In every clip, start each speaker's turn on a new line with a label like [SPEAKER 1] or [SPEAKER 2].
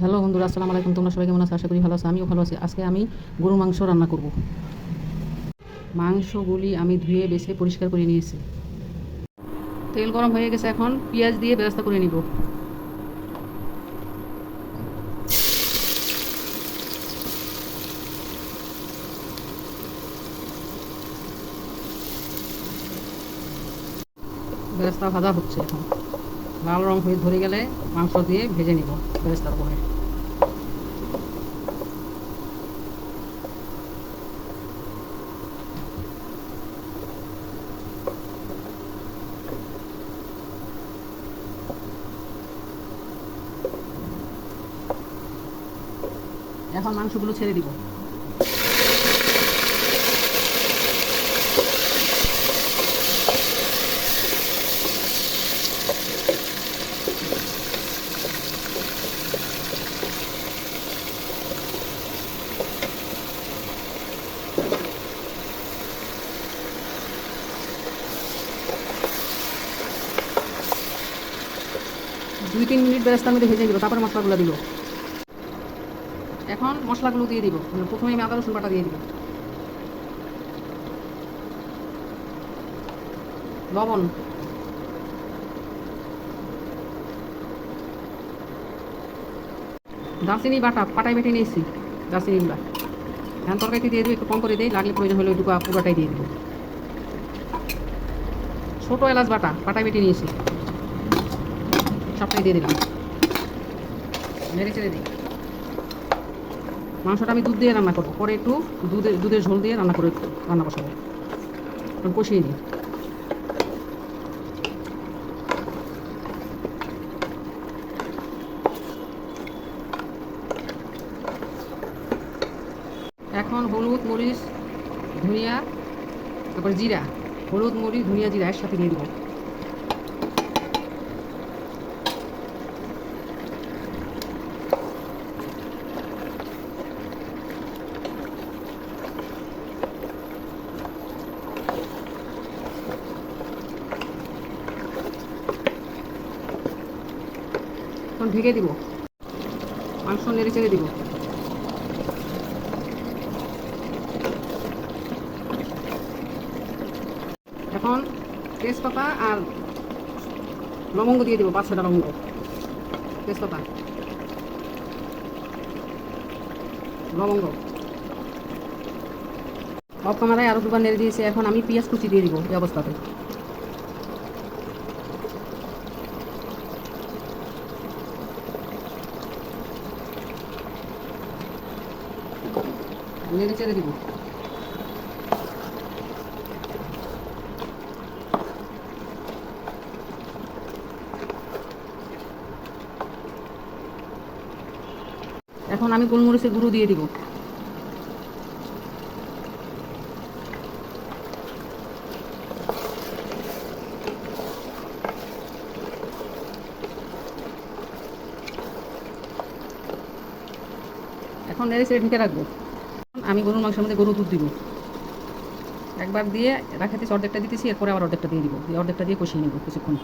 [SPEAKER 1] Hello বন্ধুরা, আসসালামু আলাইকুম। তোমরা সবাই কেমন আছো? আশা করি ভালো আছো। আমিও ভালো আছি। আজকে আমি গরুর মাংস রান্না করব। মাংসগুলি আমি ধুয়ে, বেছে, পরিষ্কার করে নিয়েছি। তেল গরম হয়ে গেছে এখন। পেঁয়াজ দিয়ে ব্যবস্থা করে নিব। বেরেস্তা ভাজা হচ্ছে এখন। লাল রং হয়ে ধরে গেলে মাংস দিয়ে ভেজে নিব বেরেস্তার উপরে এখন মাংসগুলো ছেড়ে দিব। দুই তিন মিনিট বেরেস্তার মধ্যে ভেজে দিব তারপরে মশলাগুলো দিব এখন মশলাগুলো দিয়ে দিব মানে প্রথমে আমি আদা রসুন বাটা দিয়ে দিব। লবণ। দারচিনি বাটা পাটাই বেটে নিয়েছি, দারচিনিগুলা। ধান তরকারিতে দিয়ে দিব, একটু কম করে দিই, লাগলে প্রয়োজন হলে ওইটুকু পুরোটাই দিয়ে দিব। ছোটো এলাচ বাটা পাটাই বেটে নিয়েছি। সবটাই দিয়ে দিলাম। নেড়ে চেড়ে দিই। মাংসটা আমি দুধ দিয়ে রান্না করব। পরে একটু দুধের দুধের ঝোল দিয়ে রান্না করে রান্না বসাবো। কষিয়ে নিই এখন হলুদ, মরিচ, ধনিয়া, তারপর জিরা। হলুদ, মরিচ, ধনিয়া, জিরা একসাথে দিয়ে দিব এখন ঢেকে দিব। মাংস নেড়ে চেড়ে দিব। এখন তেজপাতা আর লবঙ্গ দিয়ে দিব পাঁচ লবঙ্গ। তেজপাতা। লবঙ্গ। অফ ক্যামেরায় আরও দুবার নেড়ে দিয়েছি, এখন আমি পেঁয়াজ কুচি দিয়ে দিব এই অবস্থাতে নেড়ে চেড়ে দিব। এখন আমি গোলমরিচের গুঁড়ো দিয়ে দিব। এখন নেড়ে চেড়ে ঢেকে রাখব। আমি গরুর মাংসের মধ্যে গরু দুধ দিব। একবার দিয়ে রাখাতে অর্ধেকটা দিতেছি, এরপরে আবার অর্ধেকটা দিয়ে দিব। দিয়ে অর্ধেকটা দিয়ে কষিয়ে নেব কিছুক্ষণ।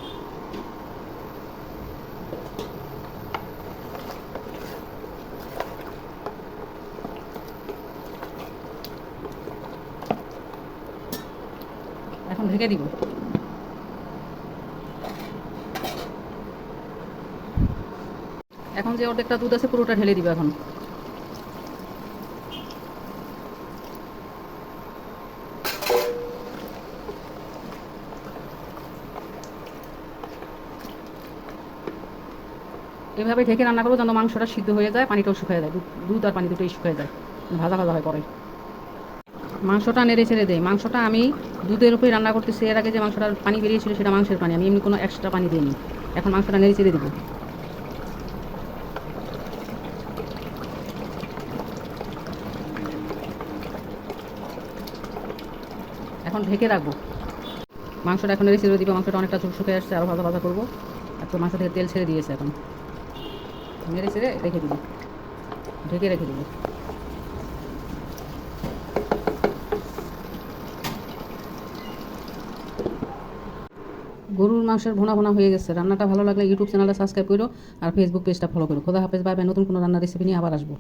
[SPEAKER 1] এখন ঢেকে দিব। এখন যে অর্ধেকটা দুধ আছে, পুরোটা ঢেলে দিব এখন। এভাবে ঢেকে রান্না করব যেন মাংসটা সিদ্ধ হয়ে যায় পানিটাও শুকিয়ে যায়। দুধ- আর পানি দুটোই শুকিয়ে যায়। ভাজা ভাজা হয় পরে। মাংসটা নেড়ে ছেড়ে দেয় মাংসটা আমি দুধের উপরে রান্না করতেছি। এর আগে যে মাংসটার পানি বেরিয়েছিল সেটা মাংসের পানি। আমি এমনি কোনো এক্সট্রা পানি দিইনি। এখন মাংসটা নেড়ে ছেড়ে দেবো। এখন ঢেকে রাখব। মাংসটা এখন নেড়ে ছেড়ে দিব। মাংসটা অনেকটা শুকিয়ে আসছে। আরও ভাজা ভাজা করব। আর তো মাংস থেকে তেল ছেড়ে দিয়েছে এখন। নেড়ে ছেড়ে রেখে দিবি। ঢেকে রেখে দিবি। গরুর মাংসের ভোনা ভোনা হয়ে গেছে। রান্নাটা ভালো লাগলে ইউটিউব চ্যানেলটা সাবস্ক্রাইব করো আর ফেসবুক পেজটা ফলো করো। খোদা হাফেজ বাইবে বাই নতুন কোনো রান্নার রেসিপি নিয়ে আবার আসব।